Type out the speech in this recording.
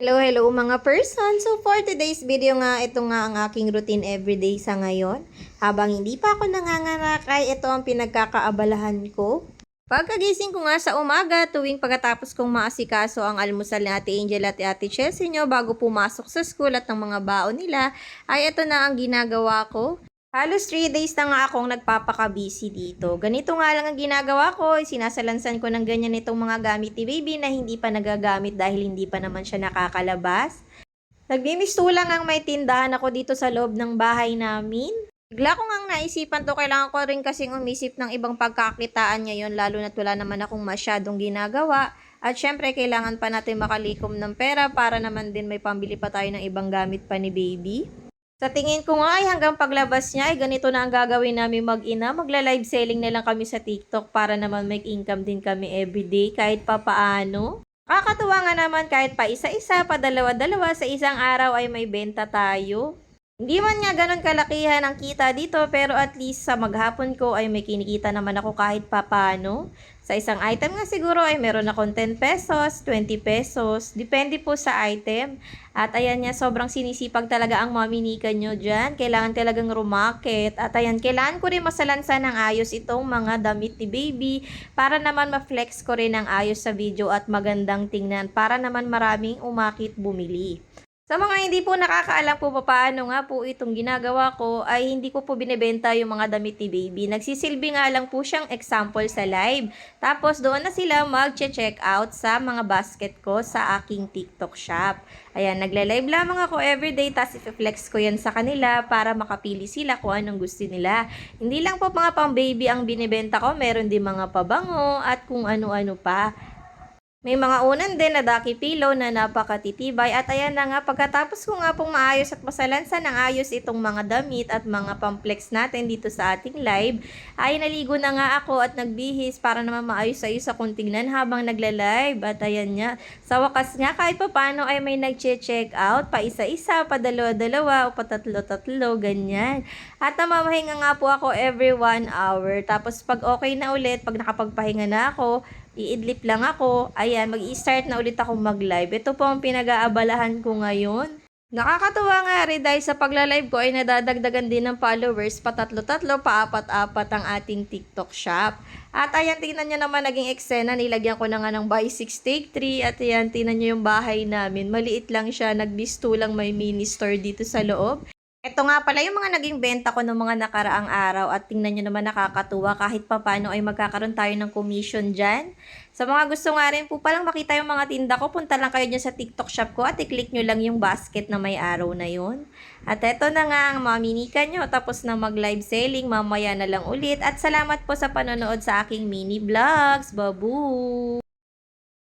Hello, hello mga person. So for today's video nga, ito nga ang aking routine everyday sa ngayon. Habang hindi pa ako nanganganak ay ito ang pinagkakaabalahan ko. Pagkagising ko nga sa umaga, tuwing pagkatapos kong maasikaso ang almusal ni Ate Angel at Ate Chelsea nyo bago pumasok sa school at ng mga baon nila, ay ito na ang ginagawa ko. Halos 3 days na nga akong nagpapaka-busy dito. Ganito nga lang ang ginagawa ko, sinasalansan ko ng ganyan itong mga gamit ni baby na hindi pa nagagamit dahil hindi pa naman siya nakakalabas. Nagmimistulang ang may tindahan ako dito sa loob ng bahay namin. Bigla ko ngang naisipan to, kailangan ko rin kasing umisip ng ibang pagkakitaan ngayon lalo na't wala naman akong masyadong ginagawa. At syempre, kailangan pa natin makalikom ng pera para naman din may pambili pa tayo ng ibang gamit pa ni baby. Sa tingin ko nga ay hanggang paglabas niya ay ganito na ang gagawin namin mag-ina. Magla-live selling na lang kami sa TikTok para naman make income din kami everyday kahit pa paano. Kakatuwa nga naman kahit pa isa-isa, pa dalawa-dalawa sa isang araw ay may benta tayo. Hindi man nga ganun kalakihan ang kita dito pero at least sa maghapon ko ay may kinikita naman ako kahit papano. Sa isang item nga siguro ay meron akong 10 pesos, 20 pesos, depende po sa item. At ayan nga, sobrang sinisipag talaga ang maminikan nyo dyan. Kailangan talagang rumakit. At ayan, kailangan ko rin masalansan ng ayos itong mga damit ni baby para naman ma-flex ko rin ang ayos sa video at magandang tingnan para naman maraming umakit bumili. Sa mga hindi po nakakaalam po pa paano nga po itong ginagawa ko, ay hindi ko po binebenta yung mga damit ni baby. Nagsisilbi nga lang po siyang example sa live. Tapos doon na sila mag-check out sa mga basket ko sa aking TikTok shop. Ayan, nagle-live lamang ako everyday, tapos i-flex ko yan sa kanila para makapili sila kung anong gusto nila. Hindi lang po mga pang baby ang binibenta ko, meron din mga pabango at kung ano-ano pa. May mga unan din na daki pillow na napakatitibay at ayan na nga pagkatapos ko nga pong maayos at masalansa ng ayos itong mga damit at mga pamplex natin dito sa ating live ay naligo na nga ako at nagbihis para naman maayos-ayos sa kung tingnan habang nagla-live. At ayan nga sa wakas nga kahit pa paano ay may nag-check out pa isa-isa pa dalawa-dalawa o pa tatlo-tatlo ganyan. At namamahinga nga po ako every one hour. Tapos pag okay na ulit pag nakapagpahinga na ako iidlip lang ako. Ayan, mag-i-start na ulit ako mag-live. Ito po ang pinag-aabalahan ko ngayon. Nakakatuwa nga rin dahil sa pagla-live ko ay nadadagdagan din ng followers patatlo-tatlo, paapat-apat ang ating TikTok shop. At ayan, tingnan nyo naman naging eksena, nilagyan ko na nga ng buy 6 take 3 at ayan, tingnan nyo yung bahay namin. Maliit lang siya, nagbisto lang may mini store dito sa loob. Ito nga pala yung mga naging benta ko ng mga nakaraang araw at tingnan nyo naman nakakatuwa kahit papano ay magkakaroon tayo ng commission dyan. Sa mga gusto nga rin po palang makita yung mga tinda ko, punta lang kayo dyan sa TikTok shop ko at i-click nyo lang yung basket na may araw na yun. At ito na nga ang maminikan nyo tapos na mag-live selling, mamaya na lang ulit. At salamat po sa panonood sa aking mini vlogs. Babu!